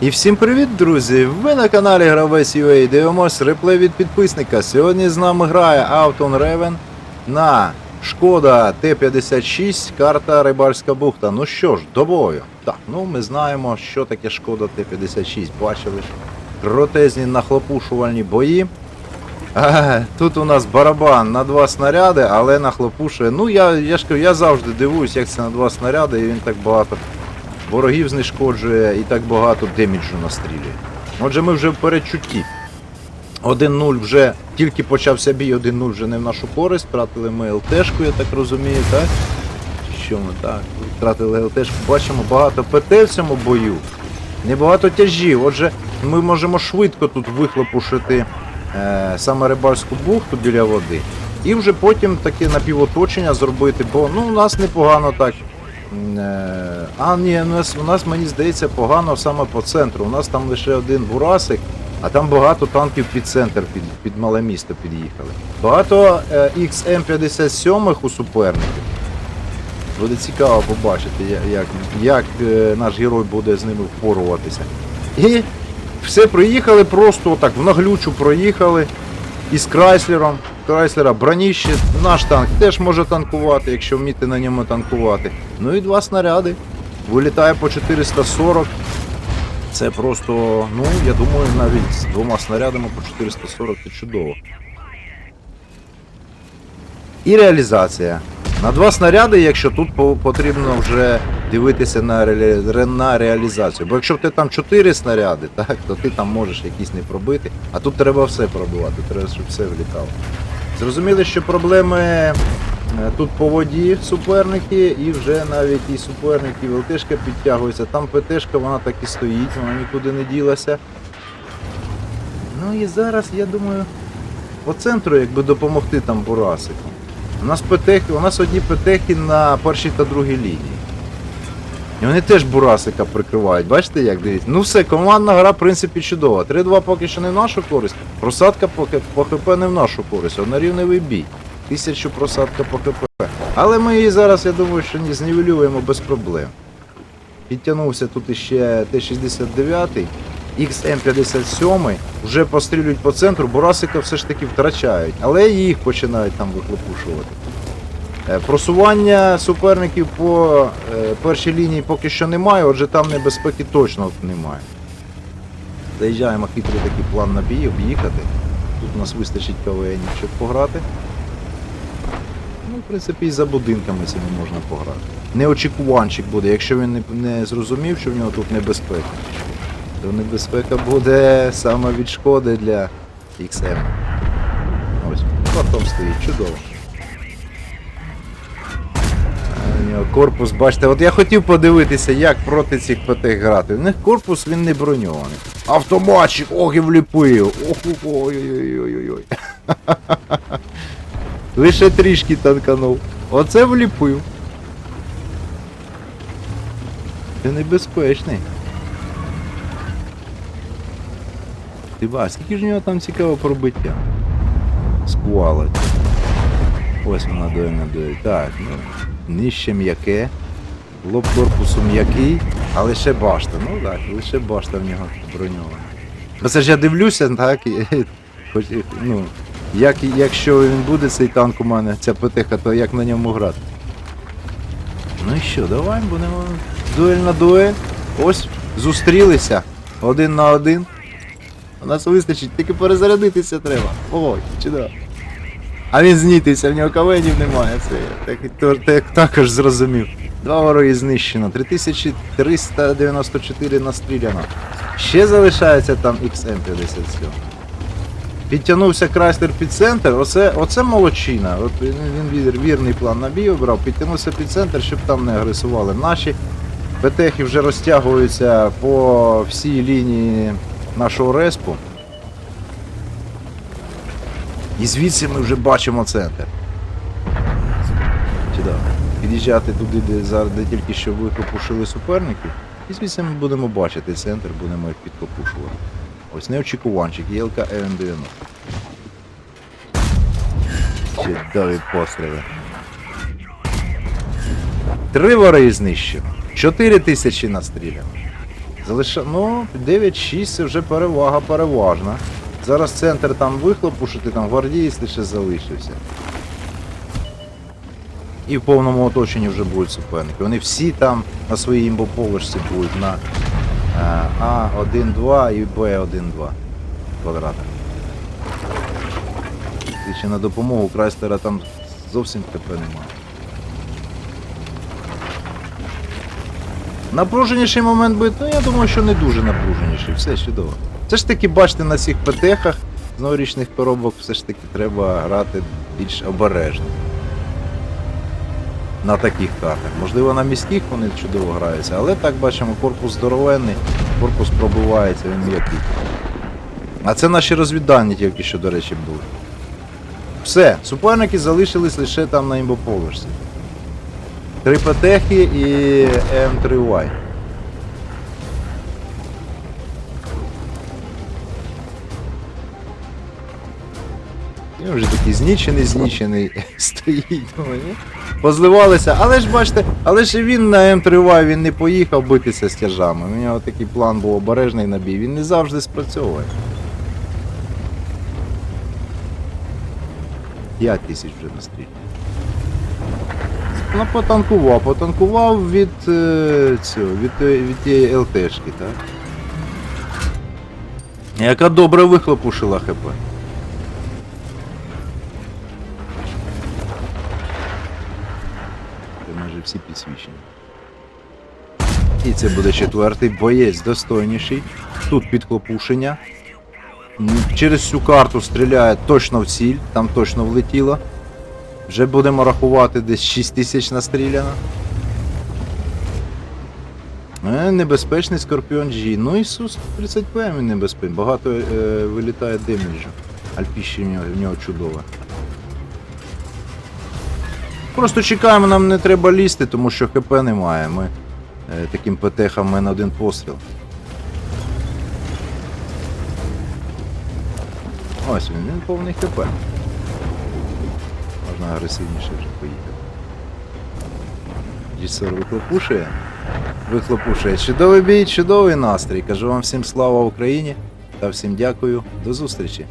І всім привіт, друзі! Ви на каналі Гравець UA дивимось реплей від підписника. Сьогодні з нами грає Автон Ревен на Шкода Т-56, карта Рибальська бухта. Ну що ж, до бою. Так, ну ми знаємо, що таке Шкода Т-56. Бачили ж кротезні нахлопушувальні бої. Тут у нас барабан на два снаряди, але нахлопушує. Ну я, я ж кажу, я завжди дивуюсь, як це на два снаряди, і він так багато ворогів знешкоджує і так багато деміджу настрілює. Отже, ми вже в передчутті. 1-0 вже тільки почався бій, 1-0 вже не в нашу користь. Втратили ми ЛТшку, я так розумію, так? Що ми так? Втратили ЛТшку. Бачимо багато ПТ в цьому бою. Небагато тяжів. Отже, ми можемо швидко тут вихлопушити е, саме рибальську бухту біля води. І вже потім таке напівоточення зробити, бо ну, у нас непогано так. Е, А, ні, у нас, у нас, мені здається, погано саме по центру. У нас там лише один бурасик, а там багато танків під центр, під, під мале місто під'їхали. Багато е, XM57 у суперників. Буде цікаво побачити, як, як е, наш герой буде з ними впоруватися. І все проїхали просто так, в наглючу проїхали із Крайслером. Крайслера броніще, наш танк теж може танкувати, якщо вміти на ньому танкувати. Ну і два снаряди. Вилітає по 440. Це просто, ну, я думаю, навіть з двома снарядами по 440 це чудово. І реалізація. На два снаряди, якщо тут потрібно вже дивитися на, ре- на реалізацію. Бо якщо тебе там 4 снаряди, так, то ти там можеш якісь не пробити, а тут треба все пробувати, треба, щоб все влітало. Зрозуміли, що проблеми е, тут по воді суперники, і вже навіть і суперники ЛТшка підтягується. Там ПТшка, вона так і стоїть, вона нікуди не ділася. Ну і зараз, я думаю, по центру якби допомогти там Бурасику. У нас петехи, у нас одні петехи на першій та другій лінії. І вони теж Бурасика прикривають. Бачите, як дивіться? Ну все, командна гра, в принципі, чудова. 3-2 поки що не в нашу користь. Просадка по, по ХП не в нашу користь, а рівневий бій. Тисячу просадка по ХП. Але ми її зараз, я думаю, що не знівелюємо без проблем. Підтягнувся тут іще Т-69, XM57, вже пострілюють по центру, Бурасика все ж таки втрачають, але їх починають там вихлопушувати. Е, Просування суперників по е, першій лінії поки що немає, отже там небезпеки точно немає. Заїжджаємо хитрий такий план на бій, об'їхати. Тут у нас вистачить КВН, щоб пограти. Ну, в принципі, і за будинками цими можна пограти. Неочікуванчик буде, якщо він не, зрозумів, що в нього тут небезпека. То небезпека буде саме від шкоди для XM. Ось, потом стоїть, чудово. Корпус, бачите, от я хотів подивитися, як проти цих ПТ грати. У них корпус він не броньований. Автоматчик, ох і вліпив. Ох, ой-ой-ой-ой-ой. Лише трішки танканув. Оце вліпив. Це небезпечний. Ти скільки ж у нього там цікаве пробиття? Сквалить. Ось вона дуельна дуель. Так, ну, нижче м'яке. Лоб корпусу м'який, а лише башта. Ну так, лише башта в нього броньована. Бо це ж я дивлюся, так, хоч, ну, як, якщо він буде цей танк у мене, ця ПТХ, то як на ньому грати? Ну і що, давай будемо дуель на дуель. Ось, зустрілися. Один на один. У нас вистачить, тільки перезарядитися треба. Ой, чудово. А він знітився, в нього кавенів немає. Це я так, так, також зрозумів. Два вороги знищено, 3394 настріляно. Ще залишається там XM57. Підтягнувся Крайслер під центр, оце, оце молодчина. От він, він вірний план на бій обрав, підтягнувся під центр, щоб там не агресували. Наші ПТХи вже розтягуються по всій лінії нашого респу. І звідси ми вже бачимо центр. Чудово. Під'їжджати туди, де, зараз, де тільки що викопушили суперників. І звідси ми будемо бачити центр, будемо їх підкопушувати. Ось неочікуванчик, ЄЛК ЕМ-90. Чудові постріли. Три вори знищено. Чотири тисячі настріляно. Залиша... Ну, 9-6 це вже перевага переважна. Зараз центр там вихлопушити, там гвардієць лише залишився. І в повному оточенні вже будуть суперники. Вони всі там на своїй імбоповерсі будуть на е, А1-2 і Б1-2 квадратах. І ще на допомогу Крайстера там зовсім ТП немає. Напруженіший момент бит, ну я думаю, що не дуже напруженіший, все чудово. Все ж таки, бачите, на цих ПТХах з новорічних коробок все ж таки треба грати більш обережно. На таких картах. Можливо, на міських вони чудово граються, але так бачимо, корпус здоровенний, корпус пробивається, він м'який. А це наші розвіддані тільки що, до речі, були. Все, суперники залишились лише там на імбоповерсі. Три ПТХи і М3Y. Він вже такий знічений, знічений стоїть. думаю, ні? Позливалися, але ж бачите, але ж він на М3Y він не поїхав битися з тяжами. У нього такий план був обережний набій, він не завжди спрацьовує. 5 тисяч вже настрій. Ну, потанкував, потанкував від е, цього, від, е, від тієї ЛТшки, так? Яка добре вихлопушила ХП. Це майже всі підсвічені. І це буде четвертий боєць достойніший. Тут підхлопушення. Через всю карту стріляє точно в ціль, там точно влетіло. Вже будемо рахувати десь 6 тисяч настріляно. Е, небезпечний Скорпіон G. Ну Ісус 30 ПМ він небезпечний. Багато е, вилітає демеджу. Альпіще в нього, в нього чудове. Просто чекаємо, нам не треба лізти, тому що ХП немає. Ми е, таким ПТХам ми на один постріл. Ось він, він повний ХП. Можна агресивніше вже поїхати. Діссер вихлопушує. Вихлопушує. Чудовий бій, чудовий настрій. Кажу вам всім слава Україні та всім дякую. До зустрічі.